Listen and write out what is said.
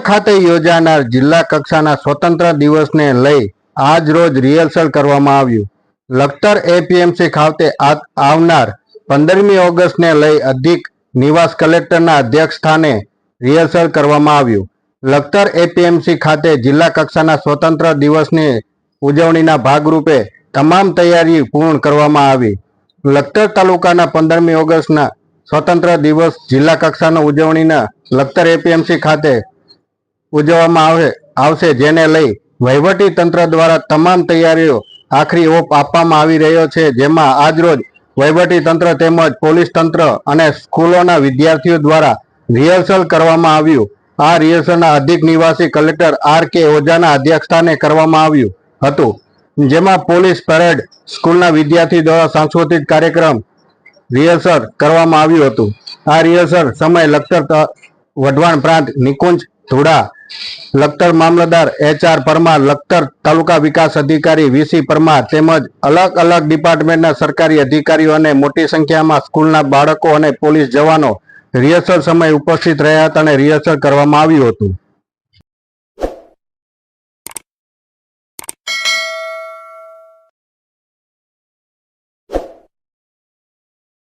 ખાતે યોજાનાર જિલ્લા કક્ષાના સ્વતંત્ર દિવસને લઈ આજ રોજ રિહર્સલ કરવામાં આવ્યું. લખતર એપીએમસી ખાતે આવનાર પંદરમી ઓગસ્ટને લઈ અધિક નિવાસ કલેક્ટરના અધ્યક્ષ સ્થાને રિહર્સલ કરવામાં આવ્યું. લખતર એપીએમસી ખાતે જિલ્લા કક્ષાના સ્વતંત્ર દિવસની ઉજવણીના ભાગરૂપે તમામ તૈયારી પૂર્ણ કરવામાં આવી. લખતર તાલુકાના પંદરમી ઓગસ્ટના સ્વતંત્ર દિવસ જિલ્લા કક્ષાના ઉજવણીના લખતર એપીએમસી ખાતે ઉજવવામાં આવે આવશે જેને લઈ વહીવટી તંત્ર દ્વારા તમામ તૈયારીઓ આખરી ઓપ આપવામાં આવી રહ્યો છે. જેમાં આજરોજ વહીવટી તંત્ર તેમજ પોલીસ તંત્ર અને સ્કૂલોના વિદ્યાર્થીઓ દ્વારા રિહર્સલ કરવામાં આવ્યું. આ રિહર્સલના અધિક નિવાસી કલેક્ટર આર કે ઓઝાના અધ્યક્ષસ્થાને કરવામાં આવ્યું હતું. જેમાં પોલીસ પરેડ સ્કૂલના વિદ્યાર્થી દ્વારા સાંસ્કૃતિક કાર્યક્રમ રિહર્સલ કરવામાં આવ્યું હતું. આ રિહર્સલ સમય લખતર વઢવાણ પ્રાંત નિકુંજ ધુડા, લખતર મામલતદાર એચ આર પરમાર, લખતર તાલુકા વિકાસ અધિકારી વીસી પરમાર તેમજ અલગ અલગ ડિપાર્ટમેન્ટના સરકારી અધિકારીઓ અને મોટી સંખ્યામાં સ્કૂલના બાળકો અને પોલીસ જવાનો રિહર્સલ સમય ઉપસ્થિત રહ્યા હતા અને રિહર્સલ કરવામાં આવ્યું હતું.